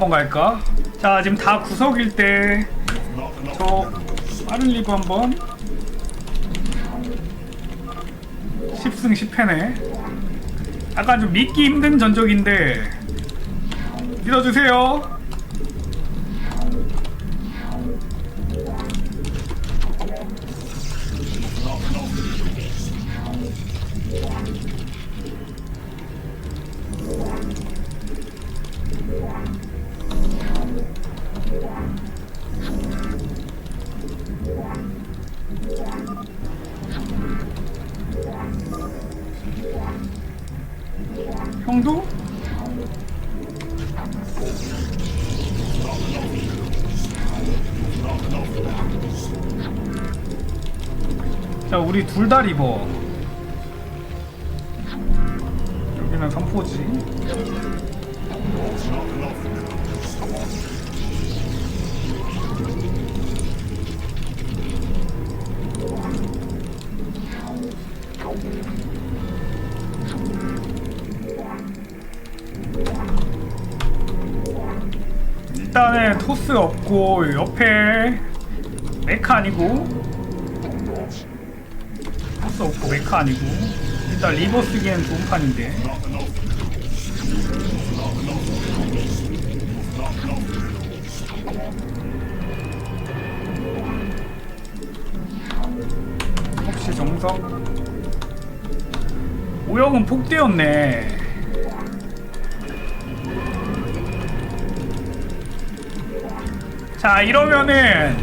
한번 갈까? 자 지금 다 구석일 때 저 빠른 리브 한번. 10승 10패네 약간 좀 믿기 힘든 전적인데 믿어주세요 형도? 자 우리 둘 다 리버 여기는 선포지 일단은 토스 없고 옆에 메카 아니고 토스 없고 메카 아니고 일단 리버 쓰기엔 좋은 판인데. 혹시 정석? 오영은 폭대였네 자 이러면은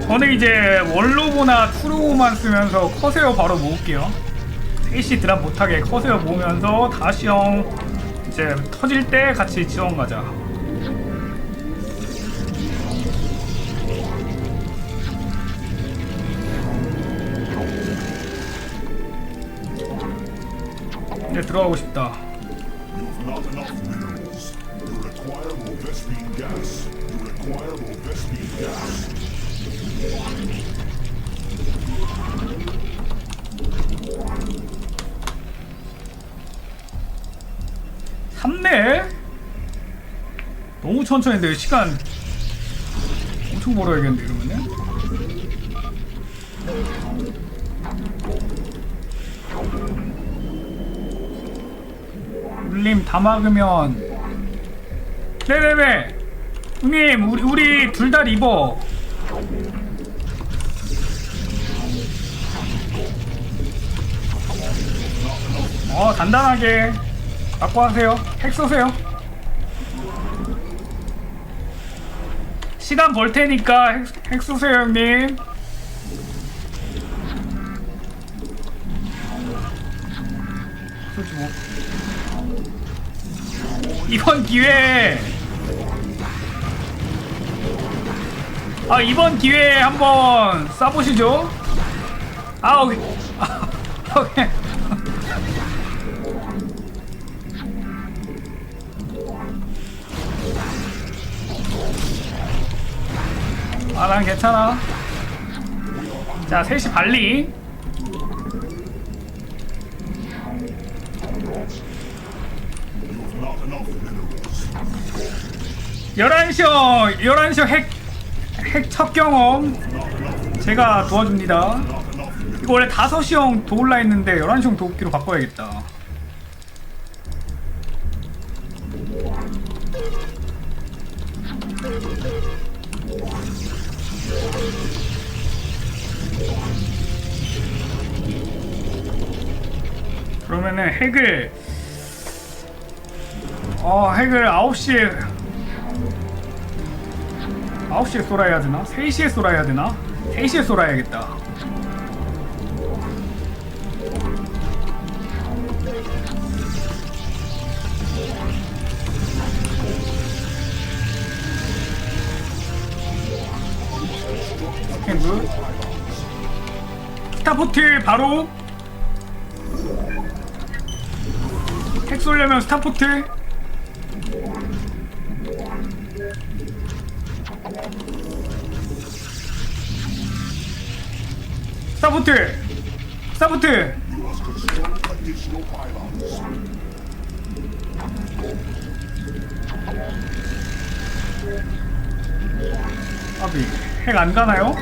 저는 이제 원로보나 투로만 쓰면서 커세어 바로 모을게요. 3시 드랍 못하게 커세어 모으면서 다시 형 이제 터질 때 같이 지원 가자. 이제 들어가고 싶다 삼네? 너무 천천히 했는데 시간 엄청 벌어야겠는데 이러면은? 울림 다 막으면 네네네 형님 우리 우리 둘 다 리버 어 단단하게 갖고 하세요. 핵 쏘세요. 시간 벌 테니까 핵, 핵 쏘세요, 형님. 뭐. 이번 기회에 아 이번 기회에 한번 쏴보시죠. 아 오케이. 아, 오케이. 아, 난 괜찮아. 자, 3시 발리. 11시요. 11시요. 핵, 핵첫 경험. 제가 도와줍니다. 이거 원래 5시형 도올라 했는데 11시형 도끼로 바꿔야겠다. 그러면은 핵을 어 핵을 9시에 9시에 쏘라야 되나? 3시에 쏘라야 되나? 3시에 쏘라야겠다 스캔드 스타포트 바로 핵 쏠려면 스타포트 additional pylons. 아비 핵 안 가나요?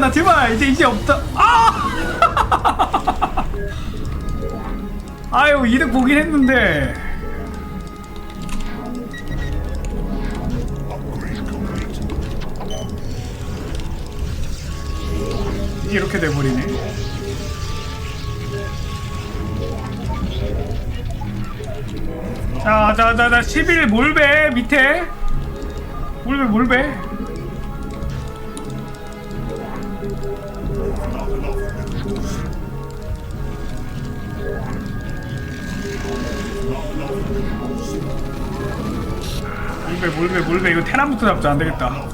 많아 제발 이제 이제 없다. 아! 아유 이득 보긴 했는데. 이렇게 돼버리네. 자자자자 11 몰배 밑에. 몰배 몰배 몰배 몰배 몰배. 이거 테란부터 잡자. 안되겠다.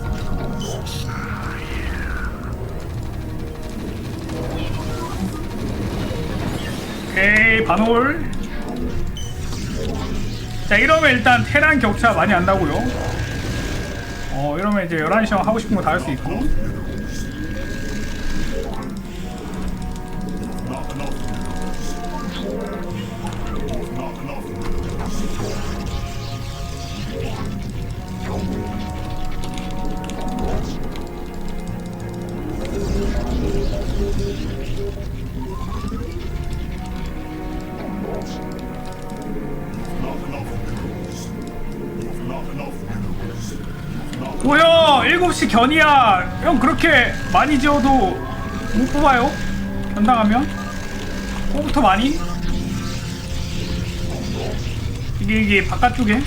오케이 반홀. 자 이러면 일단 테란 격차 많이 안 나고요? 어 이러면 이제 11시형 하고 싶은 거 다 할 수 있고 뭐야 7시 견이야. 형 그렇게 많이 지어도 못 뽑아요? 견당하면? 뭐부터 많이? 이게 이게 바깥쪽에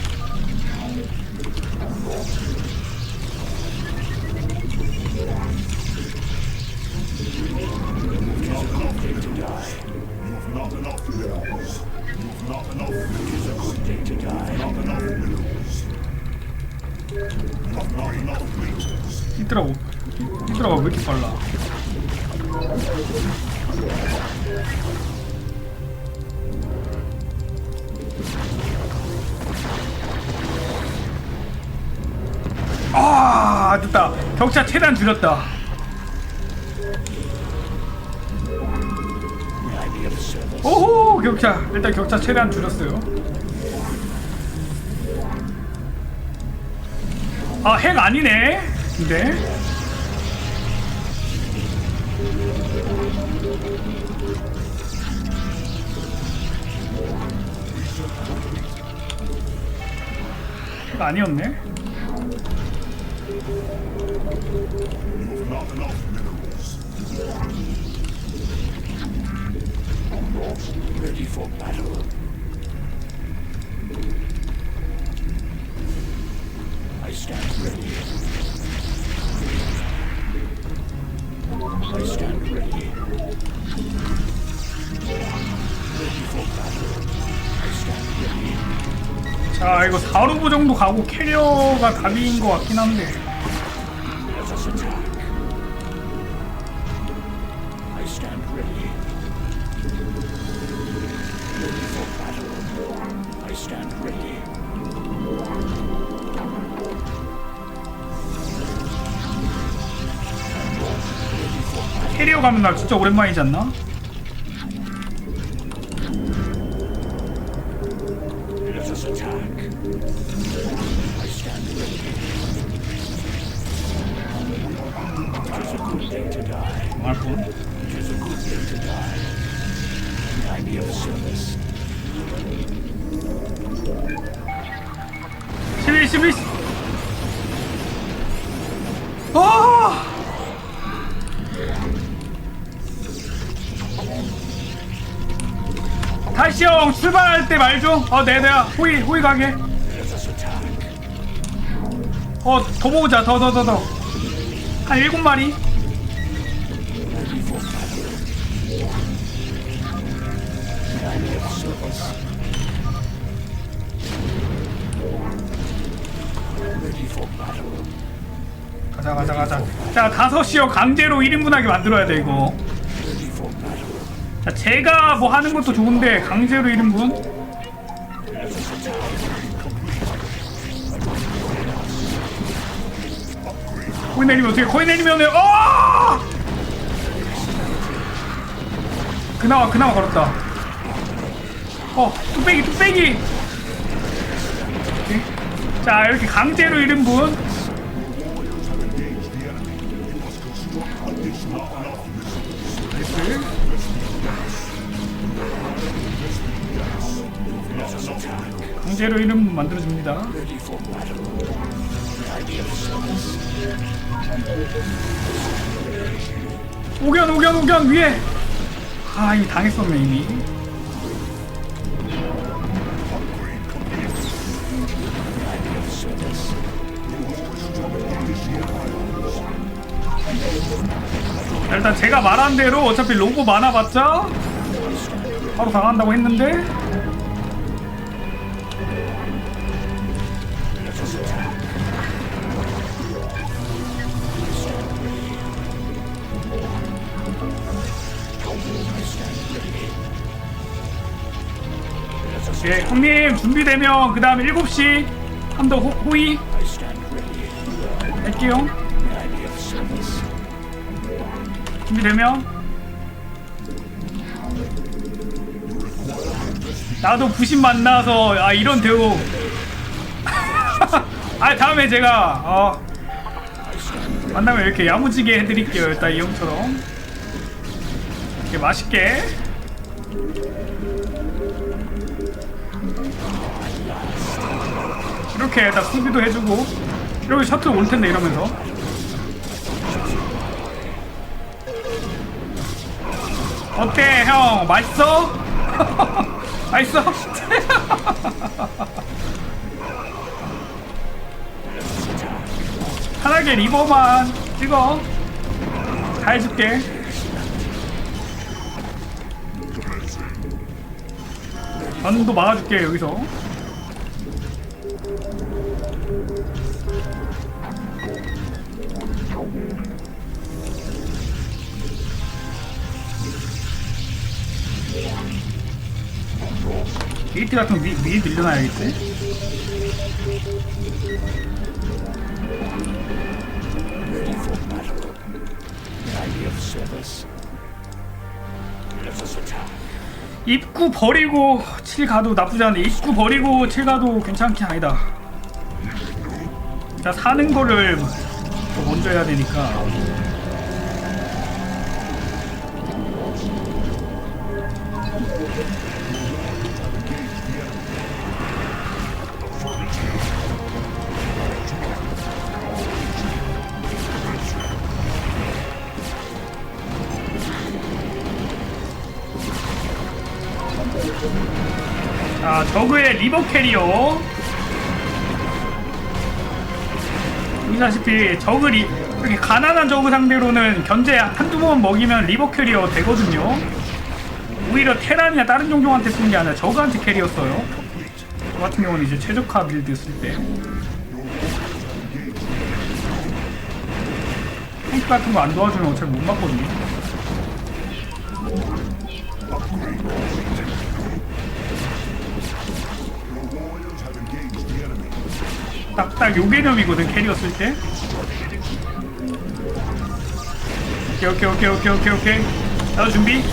줄였다. 오호 격차. 일단 격차 최대한 줄였어요. 아 핵 아니네. 핵 아니었네 자 이거 4루브 정도 가고 캐리어가 답인 것 같긴 한데 캐리어 가면 나 진짜 오랜만이지 않나? 출발할 때 말 좀. 어, 네, 내가 호의 호의 가게. Let us attack. 어, 더 모으자. 더, 더, 더, 더. 한 일곱 마리. 가자, 가자, 가자. 자, 다섯 시요 강제로 1인분하게 만들어야 돼 이거. 자 제가 뭐 하는 것도 좋은데 강제로 1인분? 코인 내리면 어떻게 코인 내리면 어! 그나마 그나마 걸었다. 어 뚝배기 뚝배기! 오케이. 자 이렇게 강제로 1인분 강제로 이름 만들어줍니다. 오견 오견 오견 위에 아 이미 당했었네 이미 일단 제가 말한 대로 어차피 로고 많아봤자 바로 당한다고 했는데 형님 준비되면 그 다음 7시 한더 호의 할게요. 준비되면 나도 부심 만나서 아 이런 대우. 아 다음에 제가 어 만나면 이렇게 야무지게 해드릴게요 일단 이 형처럼. 이렇게 맛있게 이렇게 일단 수비도 해주고 이러면 셔틀 올 텐데 이러면서. 어때 형? 맛있어? 맛있어? 편하게 리버만 찍어. 다 해줄게. 전도 막아줄게 여기서 게이트 같은 거 미, 미리 늘려놔야겠지? 입구 버리고 7 가도 나쁘지 않은데 입구 버리고 7 가도 괜찮긴 아니다 자 사는 거를 더 먼저 해야 되니까 저그의 리버 캐리어. 보시다시피 저그 리, 이렇게 가난한 저그 상대로는 견제 한두 번 먹이면 리버 캐리어 되거든요. 오히려 테란이나 다른 종종한테 쓰는 게 아니라 저그한테 캐리어 써요. 저 같은 경우는 이제 최적화 빌드 쓸 때. 탱크 같은 거 안 도와주면 어차피 못 맞거든요. 딱 딱 요 개념이거든 캐리어 쓸 때. 오케이 오케이 오케이 오케이 오케이 오케이. 나도 준비.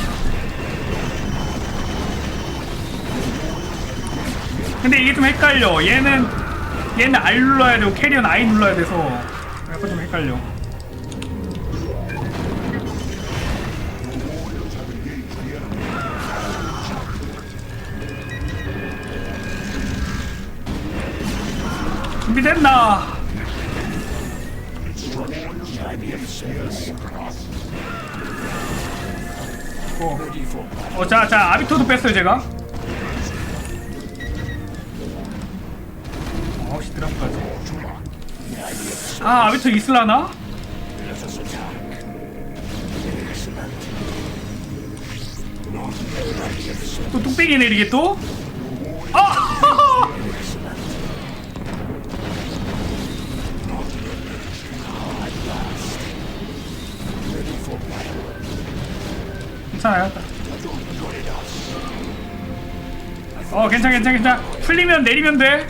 근데 이게 좀 헷갈려. 얘는 얘는 R 눌러야 되고 캐리어는 I 눌러야 돼서 약간 좀 헷갈려. 준비됐나? 어, 어, 자, 자, 아비토도 뺐어요, 제가. 어씨, 드랍까지. 아, 아비토 있을라나? 또 뚝배기 내리게 또? 아! 괜찮아요. 어 괜찮 괜찮 괜찮 풀리면 내리면 돼.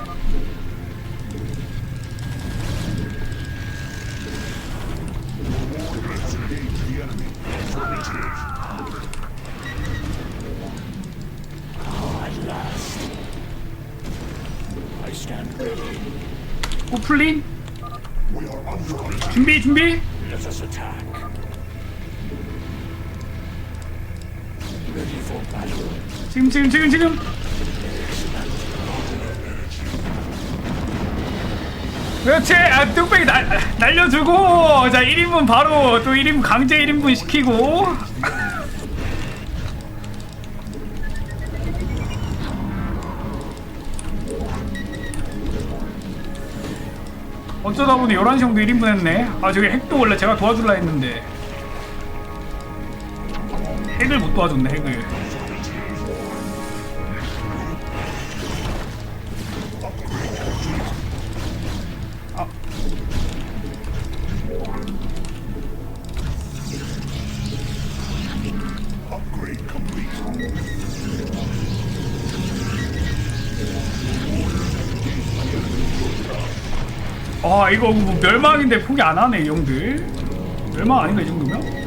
오 attack. 준비 준비 지금 지금 지금 지금. 그렇지. 아 뚝배기 날, 날려주고. 자 1인분 바로 또 1인분 강제 1인분 시키고. 어쩌다 보니 11시 정도 1인분 했네. 아 저기 핵도 원래 제가 도와줄라 했는데 핵을 못 도와줬네 핵을 complete. 아 이거 뭐 멸망인데 포기 안 하네 이 형들 멸망 아닌가 이 정도면?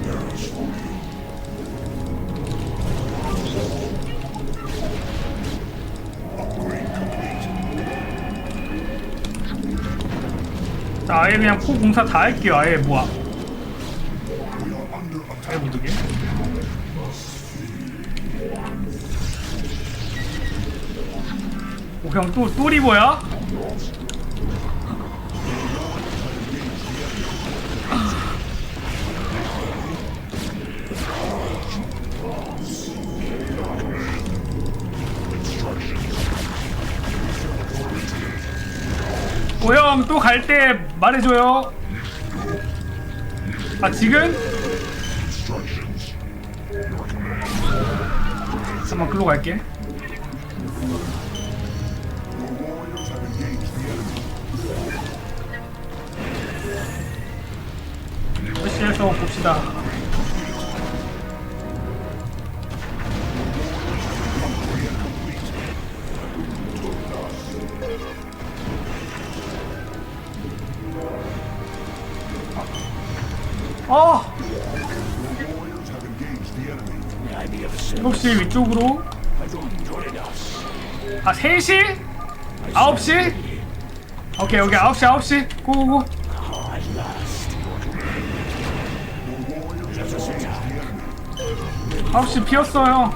자 아예 그냥 포 공사 다 할게요 아예 뭐야. 아예 못하게 오 그냥 또, 또 리버야? 오형 또 갈 때 말해줘요 아 지금? 잠깐만 글로 갈게. 러시에서 봅시다 service? 7시 위쪽으로. 아 3시? 9시? 오케이 오케이 9시 9시 고고고 attack. 9시 피었어요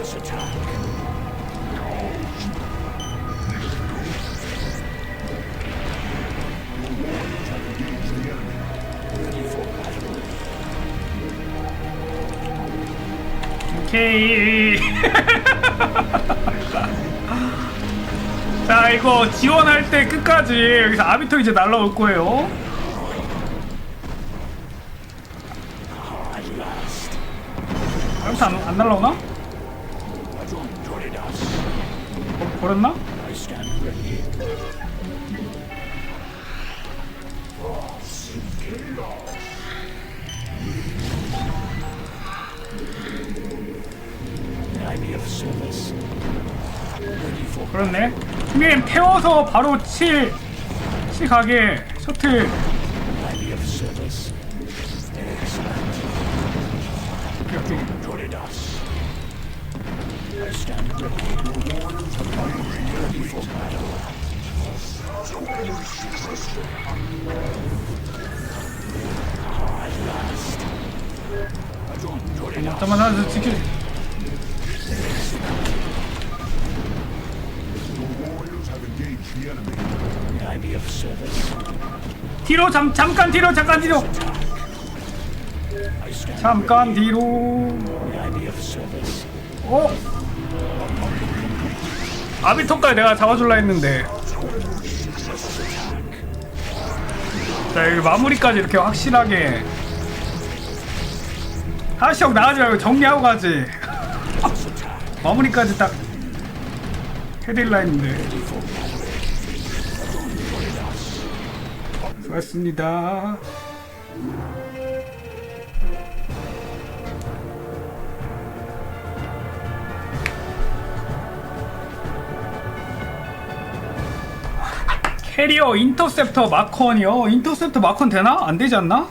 us attack. 오케이 자 이거 지원할 때 끝까지 여기서 아비터 이제 날라올 거예요. 아비터 안, 안 날라오나? 버, 버렸나? 그렇네 형님 태워서 바로 칠, 칠 가게 셔틀 잠깐만 나 지킬? 뒤로 잠, 잠깐 뒤로 잠깐 뒤로 잠깐 뒤로? 어? 아비토까지 내가 잡아줄라 했는데. 자 여기 마무리까지 이렇게 확실하게. 하시 형 나가지 말고 정리하고 가지. 마무리까지 딱 해드릴라 했는데. 맞습니다. 캐리어 인터셉터 마컨이요. 인터셉터 마컨 되나? 안 되지 않나?